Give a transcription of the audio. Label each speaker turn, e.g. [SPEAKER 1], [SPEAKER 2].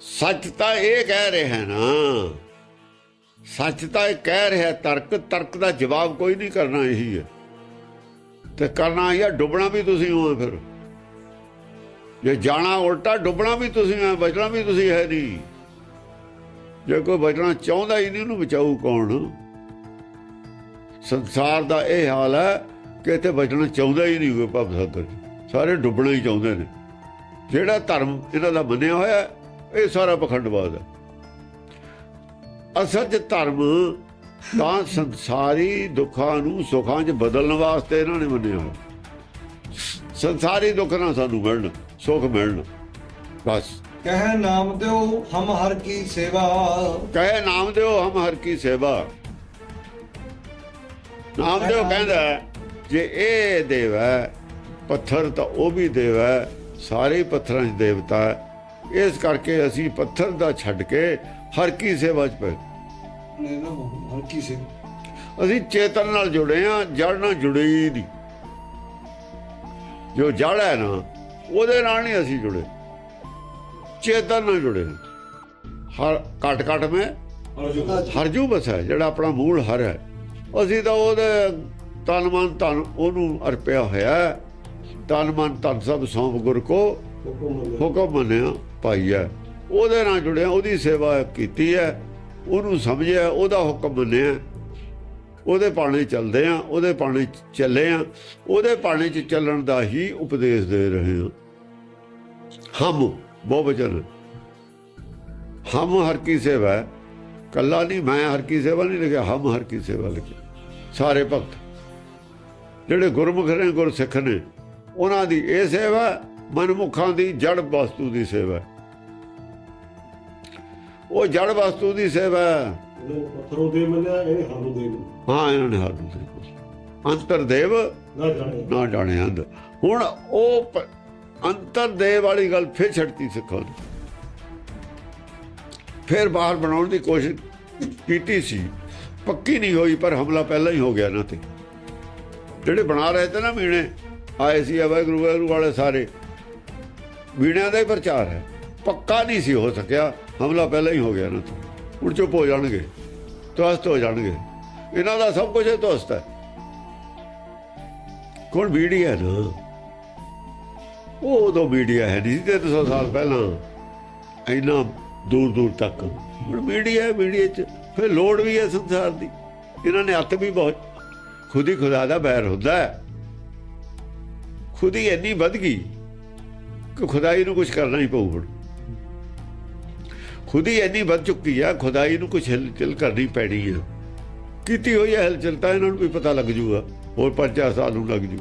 [SPEAKER 1] ਸੱਚ ਤਾਂ ਇਹ ਕਹਿ ਰਿਹਾ ਨਾ, ਸੱਚ ਤਾਂ ਇਹ ਕਹਿ ਰਿਹਾ, ਤਰਕ ਤਰਕ ਦਾ ਜਵਾਬ ਕੋਈ ਨਹੀਂ ਕਰਨਾ ਇਹੀ ਹੈ। ਤੇ ਕਰਨਾ ਇਹ ਡੁੱਬਣਾ ਵੀ ਤੁਸੀਂ ਹੋ ਫਿਰ। ਜੇ ਜਾਣਾ ਉਲਟਾ, ਡੁੱਬਣਾ ਵੀ ਤੁਸੀਂ ਹੈ ਬਚਣਾ ਵੀ ਤੁਸੀਂ ਹੈ ਨਹੀਂ। ਜੇ ਕੋਈ ਬਚਣਾ ਚਾਹੁੰਦਾ ਹੀ ਨਹੀਂ, ਉਹਨੂੰ ਬਚਾਊ ਕੌਣ? ਸੰਸਾਰ ਦਾ ਇਹ ਹਾਲ ਹੈ ਕਿ ਇੱਥੇ ਬਚਣਾ ਚਾਹੁੰਦਾ ਹੀ ਨਹੀਂ ਕੋਈ ਭਵ ਸਾਗਰ 'ਚ। ਸਾਰੇ ਡੁੱਬਣਾ ਹੀ ਚਾਹੁੰਦੇ ਨੇ। ਜਿਹੜਾ ਧਰਮ ਇਹਨਾਂ ਦਾ ਮੰਨਿਆ ਹੋਇਆ ਇਹ ਸਾਰਾ ਪਖੰਡਵਾਦ ਹੈ। ਅਸਲ 'ਚ ਧਰਮ ਤਾਂ ਸੰਸਾਰੀ ਦੁੱਖਾਂ ਨੂੰ ਸੁੱਖਾਂ 'ਚ ਬਦਲਣ ਵਾਸਤੇ ਇਹਨਾਂ ਨੇ ਮੰਨਿਆ ਹੋਇਆ। ਸੰਸਾਰੀ ਦੁੱਖ ਨਾ ਸਾਨੂੰ ਮਿਲਣ ਸੁੱਖ ਮਿਲਣ ਬਸ।
[SPEAKER 2] ਕਹੈ ਨਾਮ ਦਿਓ ਹਮ ਹਰ ਕੀ ਸੇਵਾ।
[SPEAKER 1] ਕਹੇ ਨਾਮ ਦਿਓ ਹਮ ਹਰ ਕੀ ਸੇਵਾ। ਨਾਮ ਦਿਓ ਕਹਿੰਦਾ ਜੇ ਇਹ ਦੇਵ ਹੈ ਪੱਥਰ ਤਾਂ ਉਹ ਵੀ ਦੇਵ ਹੈ ਸਾਰੇ ਪੱਥਰਾਂ 'ਚ ਦੇਵਤਾ ਹੈ। ਇਸ ਕਰਕੇ ਅਸੀਂ ਪੱਥਰ ਦਾ ਛੱਡ ਕੇ ਹਰ ਕੀ ਸੇਵਾ 'ਚ ਪਏ।
[SPEAKER 2] ਨੇ ਨਾ ਹਰ ਕੀ ਸੇਵਾ।
[SPEAKER 1] ਅਸੀਂ ਚੇਤਨ ਨਾਲ ਜੁੜੇ ਆ ਜੜ ਨਾਲ ਜੁੜੇ ਹੀ ਨਹੀਂ। ਜੋ ਜੜ ਹੈ ਨਾ ਉਹਦੇ ਨਾਲ ਨਹੀਂ ਅਸੀਂ ਜੁੜੇ। ਚੇਤਨ ਨਾਲ ਜੁੜੇ। ਹਰ ਘਟ ਘਟ ਮੈਂ ਹਰਜੂ ਬਸ ਹੈ ਜਿਹੜਾ ਆਪਣਾ ਮੂਲ ਹਰ ਹੈ। ਅਸੀਂ ਤਾਂ ਉਹਦੇ ਤਨ ਮਨ ਧਨ ਉਹਨੂੰ ਅਰਪਿਆ ਹੋਇਆ। ਤਨ ਮਨ ਧਨ ਸਭ ਸੌਂਪ ਗੁਰ ਕੋ ਹੁਕਮ ਮੰਨਿਆ, ਭਾਈ ਹੈ। ਉਹਦੇ ਨਾਲ ਜੁੜਿਆ, ਉਹਦੀ ਸੇਵਾ ਕੀਤੀ ਹੈ। ਉਹਨੂੰ ਸਮਝਿਆ, ਉਹਦਾ ਹੁਕਮ ਮੰਨਿਆ। ਉਹਦੇ ਪਾਣੇ ਚੱਲਦੇ ਆ ਉਹਦੇ ਪਾਣੇ ਚੱਲੇ ਆ ਉਹਦੇ ਪਾਣੇ 'ਚ ਚੱਲਣ ਦਾ ਹੀ ਉਪਦੇਸ਼ ਦੇ ਰਹੇ ਹਾਂ। ਹਮ, ਬਹੁਵਚਨ। ਹਮ ਹਰ ਕੀ ਸੇਵਾ ਹੈ। ਕੱਲਾ ਨਹੀਂ, ਮੈਂ ਹਰ ਕੀ ਸੇਵਾ ਨਹੀਂ ਲਿਖਿਆ, ਹਮ ਹਰ ਕੀ ਸੇਵਾ ਲਿਖਿਆ। ਸਾਰੇ ਭਗਤ। ਜਿਹੜੇ ਗੁਰਮੁਖ ਨੇ, ਗੁਰਸਿੱਖ ਨੇ, ਉਹਨਾਂ ਦੀ ਇਹ ਸੇਵਾ ਮਨਮੁਖਾਂ ਦੀ ਜੜ ਵਸਤੂ ਦੀ ਸੇਵਾ। ਉਹ ਜੜ ਵਸਤੂ ਦੀ ਸੇਵਾ ਹੈ।
[SPEAKER 3] ਪੱਥਰੋਂ ਦੇ ਮੰਨਿਆ ਇਹ ਹਾਰੂ ਦੇ
[SPEAKER 1] ਹਾਂ ਇਹਨਾਂ ਨੇ ਹਰ ਦੂਸਰੇ ਅੰਤਰ ਦੇਵ
[SPEAKER 3] ਨਾ ਜਾਣੇ।
[SPEAKER 1] ਨਾ ਜਾਣੇ ਅੰਦ ਹੁਣ ਉਹ ਪ- ਅੰਤਰ ਦੇਵ ਵਾਲੀ ਗੱਲ ਫਿਰ ਛੱਡਤੀ ਸਿੱਖਾਂ ਨੇ। ਫਿਰ ਬਾਹਰ ਬਣਾਉਣ ਦੀ ਕੋਸ਼ਿਸ਼ ਕੀਤੀ ਸੀ। ਪੱਕੀ ਨਹੀਂ ਹੋਈ ਪਰ ਹਮਲਾ ਪਹਿਲਾਂ ਹੀ ਹੋ ਗਿਆ ਨਾ ਤੇ। ਜਿਹੜੇ ਬਣਾ ਰਹੇ ਤੇ ਨਾ ਮੀਣੇ ਆਏ ਸੀ ਵਾਹਿਗੁਰੂ ਵਾਹਿਗੁਰੂ ਵਾਲੇ ਸਾਰੇ। ਮੀਣਿਆਂ ਦਾ ਹੀ ਪ੍ਰਚਾਰ ਹੈ। ਪੱਕਾ ਨਹੀਂ ਸੀ ਹੋ ਸਕਿਆ। ਹਮਲਾ ਪਹਿਲਾਂ ਹੀ ਹੋ ਗਿਆ ਨਾ ਹੁਣ ਚੁੱਪ ਹੋ ਜਾਣਗੇ। ਤੁਸਤ ਹੋ ਜਾਣਗੇ। ਇਹਨਾਂ ਦਾ ਸਭ ਕੁਝ ਤੁਸਤ ਹੈ। ਕੋਣ ਮੀਡੀਆ ਨਾ? ਉਹ ਉਦੋਂ ਮੀਡੀਆ ਹੈ ਨਹੀਂ ਸੀ 300 ਸਾਲ ਪਹਿਲਾਂ। ਇੰਨਾ ਦੂਰ ਦੂਰ ਤੱਕ। ਹੁਣ ਮੀਡੀਆ ਹੈ, ਮੀਡੀਆ 'ਚ। ਫਿਰ ਲੋੜ ਵੀ ਹੈ ਸੰਸਾਰ ਦੀ। ਇਹਨਾਂ ਨੇ ਅੱਤ ਵੀ ਬਹੁਤ ਖੁਦ ਹੀ ਖੁਦਾ ਦਾ ਬੈਰ ਹੁੰਦਾ ਹੈ। ਖੁਦ ਹੀ ਇੰਨੀ ਵੱਧ ਗਈ। ਕਿ ਖੁਦਾਈ ਨੂੰ ਕੁਝ ਕਰਨਾ ਹੀ ਪਊ ਹੁਣ। ਖੁਦ ਹੀ ਇੰਨੀ ਵੱਧ ਚੁੱਕੀ ਆ, ਖੁਦਾਈ ਨੂੰ ਕੁਝ ਹਿਲਚਲ ਕਰਨੀ ਪੈਣੀ ਹੈ ਕੀਤੀ ਹੋਈ ਹੈ ਹਿਲਚਲ ਤਾਂ ਇਹਨਾਂ ਨੂੰ ਵੀ ਪਤਾ ਲੱਗ ਜੂਗਾ, ਹੋਰ ਪੰਜ ਚਾਰ ਸਾਲ ਨੂੰ ਲੱਗ ਜੂ।